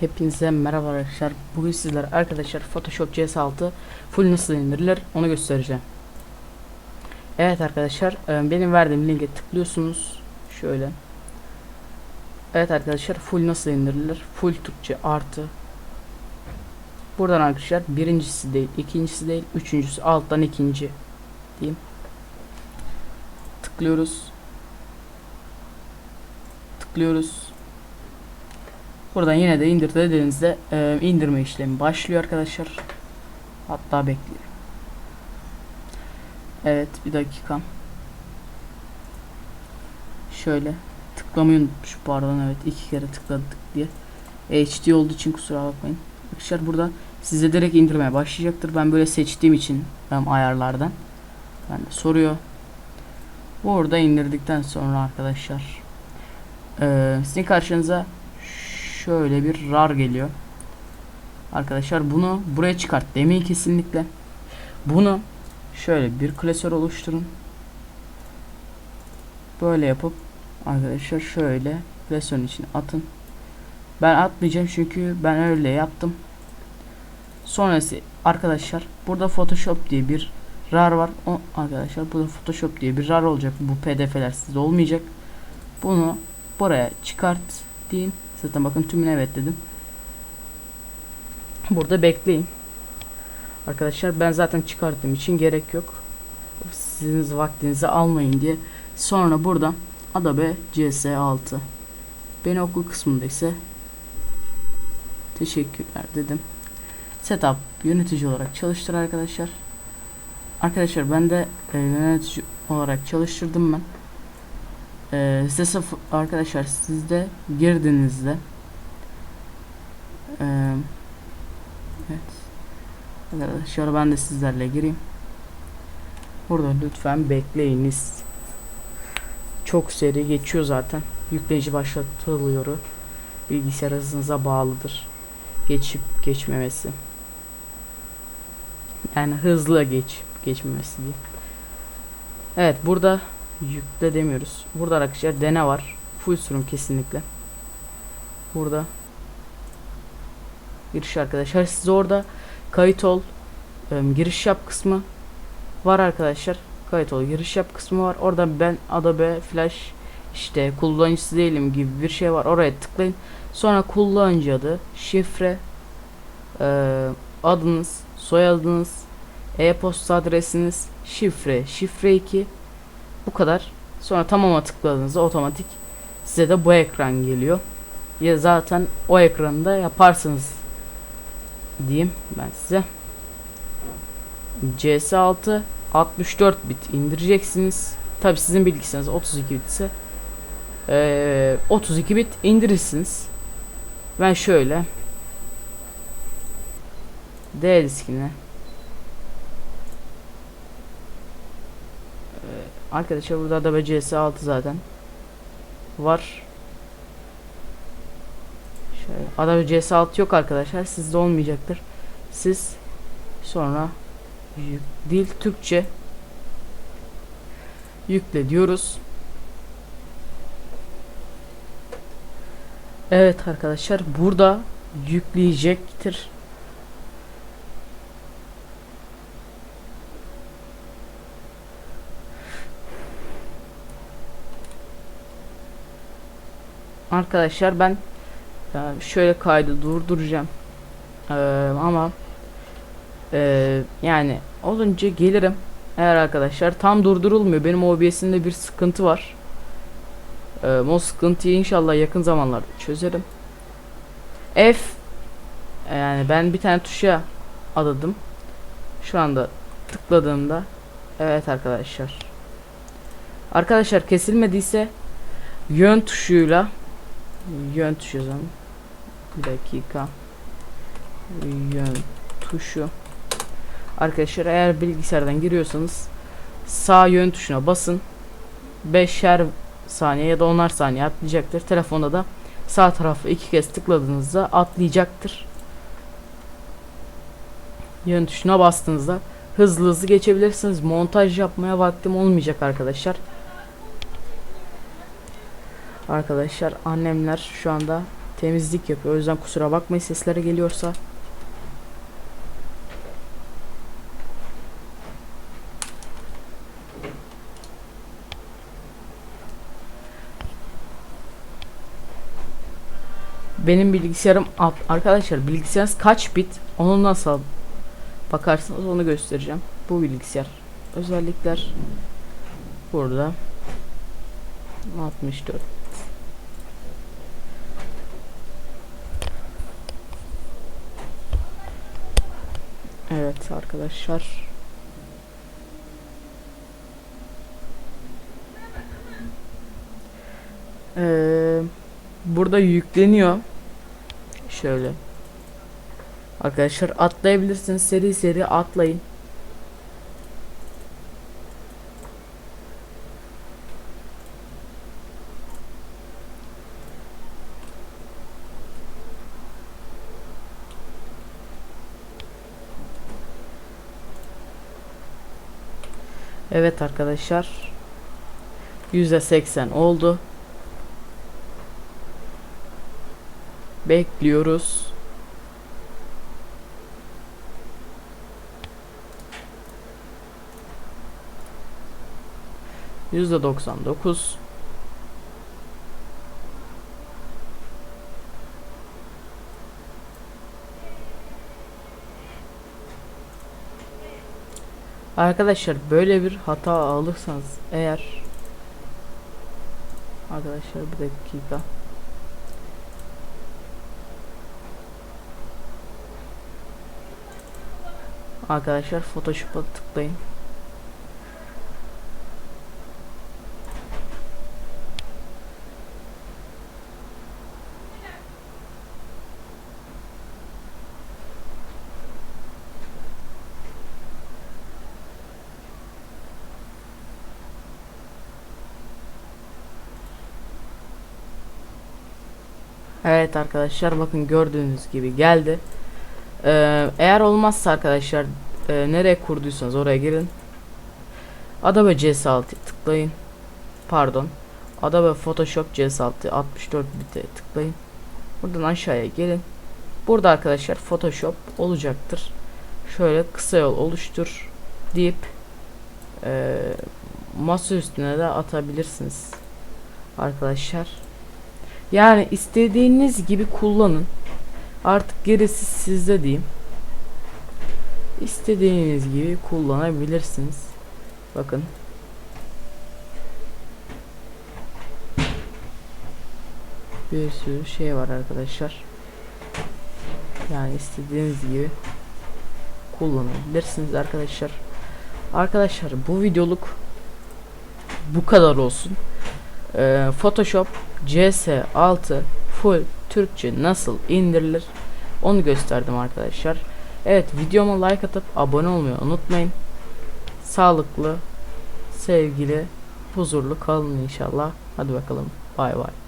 Hepinize merhaba arkadaşlar. Bugün sizler arkadaşlar Photoshop CS6 full nasıl indirilir onu göstereceğim. Evet arkadaşlar e, benim verdiğim linke tıklıyorsunuz. Şöyle. Evet arkadaşlar full nasıl indirilir? Full Türkçe artı. Buradan arkadaşlar birincisi değil, ikincisi değil, üçüncüsü alttan ikinci diyeyim. Tıklıyoruz. Tıklıyoruz. Buradan yine de indir dediğinizde e, indirme işlemi başlıyor arkadaşlar. Hatta bekliyorum. Evet bir dakika. Şöyle tıklamayı unutmuş pardon evet iki kere tıkladık diye. HD olduğu için kusura bakmayın. Arkadaşlar burada size direkt indirmeye başlayacaktır. Ben böyle seçtiğim için hem ayarlardan. Ben de soruyor. Burada indirdikten sonra arkadaşlar e, sizin karşınıza şöyle bir rar geliyor. Arkadaşlar bunu buraya çıkart demeyin kesinlikle. Bunu şöyle bir klasör oluşturun. Böyle yapıp arkadaşlar şöyle klasörün içine atın. Ben atmayacağım çünkü ben öyle yaptım. Sonrası arkadaşlar burada Photoshop diye bir rar var. O arkadaşlar burada Photoshop diye bir rar olacak. Bu pdf'ler sizde olmayacak. Bunu buraya çıkart deyin. Zaten bakın tümüne evet dedim. Burada bekleyin. Arkadaşlar ben zaten çıkarttığım için gerek yok. Sizin vaktinizi almayın diye. Sonra buradan Adobe CS6 Beni okul kısmında ise teşekkürler dedim. Setup yönetici olarak çalıştır arkadaşlar. Arkadaşlar ben de e, yönetici olarak çalıştırdım ben. Ee, size sıf- arkadaşlar sizde girdiğinizde ee, evet. Arkadaşlar ben de sizlerle gireyim. Burada lütfen bekleyiniz. Çok seri geçiyor zaten. Yükleyici başlatılıyor. Bilgisayar hızınıza bağlıdır. Geçip geçmemesi. Yani hızlı geç geçmemesi diye. Evet burada yükle demiyoruz. Burada arkadaşlar dene var. Full sürüm kesinlikle. Burada giriş arkadaşlar. Siz orada kayıt ol giriş yap kısmı var arkadaşlar. Kayıt ol giriş yap kısmı var. Orada ben Adobe Flash işte kullanıcısı değilim gibi bir şey var. Oraya tıklayın. Sonra kullanıcı adı, şifre, adınız, soyadınız, e-posta adresiniz, şifre, şifre 2 bu kadar. Sonra tamama tıkladığınızda otomatik size de bu ekran geliyor. Ya zaten o ekranı da yaparsınız diyeyim ben size. CS6 64 bit indireceksiniz. Tabi sizin bilgisayarınız 32 bit ise ee, 32 bit indirirsiniz. Ben şöyle D diskine Arkadaşlar burada da CS6 zaten var. Şöyle Adobe CS6 yok arkadaşlar. Sizde olmayacaktır. Siz sonra yük, dil Türkçe yükle diyoruz. Evet arkadaşlar burada yükleyecektir. Arkadaşlar ben e, şöyle kaydı durduracağım. Ee, ama e, yani olunca gelirim. Eğer arkadaşlar tam durdurulmuyor. Benim OBS'imde bir sıkıntı var. Ee, o sıkıntıyı inşallah yakın zamanlarda çözerim. F yani ben bir tane tuşa adadım. Şu anda tıkladığımda evet arkadaşlar. Arkadaşlar kesilmediyse yön tuşuyla yön tuşu yazalım. Bir dakika. Yön tuşu. Arkadaşlar eğer bilgisayardan giriyorsanız sağ yön tuşuna basın. 5'er saniye ya da 10'ar saniye atlayacaktır. Telefonda da sağ tarafı iki kez tıkladığınızda atlayacaktır. Yön tuşuna bastığınızda hızlı hızlı geçebilirsiniz. Montaj yapmaya vaktim olmayacak arkadaşlar. Arkadaşlar annemler şu anda temizlik yapıyor. O yüzden kusura bakmayın seslere geliyorsa. Benim bilgisayarım. Arkadaşlar bilgisayarınız kaç bit? Onu nasıl bakarsınız onu göstereceğim. Bu bilgisayar. Özellikler burada. 64. Evet arkadaşlar. Ee, burada yükleniyor. Şöyle. Arkadaşlar atlayabilirsiniz. Seri seri atlayın. Evet arkadaşlar. %80 oldu. Bekliyoruz. %99 Arkadaşlar böyle bir hata alırsanız eğer Arkadaşlar bir dakika. Arkadaşlar Photoshop'a tıklayın Evet arkadaşlar bakın gördüğünüz gibi geldi. Ee, eğer olmazsa arkadaşlar e, nereye kurduysanız oraya girin. Adobe CS6 tıklayın. Pardon. Adobe Photoshop CS6 64 bite tıklayın. Buradan aşağıya gelin. Burada arkadaşlar Photoshop olacaktır. Şöyle kısa yol oluştur deyip e, masa üstüne de atabilirsiniz. Arkadaşlar. Yani istediğiniz gibi kullanın. Artık gerisi sizde diyeyim. İstediğiniz gibi kullanabilirsiniz. Bakın. Bir sürü şey var arkadaşlar. Yani istediğiniz gibi kullanabilirsiniz arkadaşlar. Arkadaşlar bu videoluk bu kadar olsun. Ee, Photoshop CS6 full Türkçe nasıl indirilir onu gösterdim arkadaşlar. Evet videoma like atıp abone olmayı unutmayın. Sağlıklı, sevgili, huzurlu kalın inşallah. Hadi bakalım. Bay bay.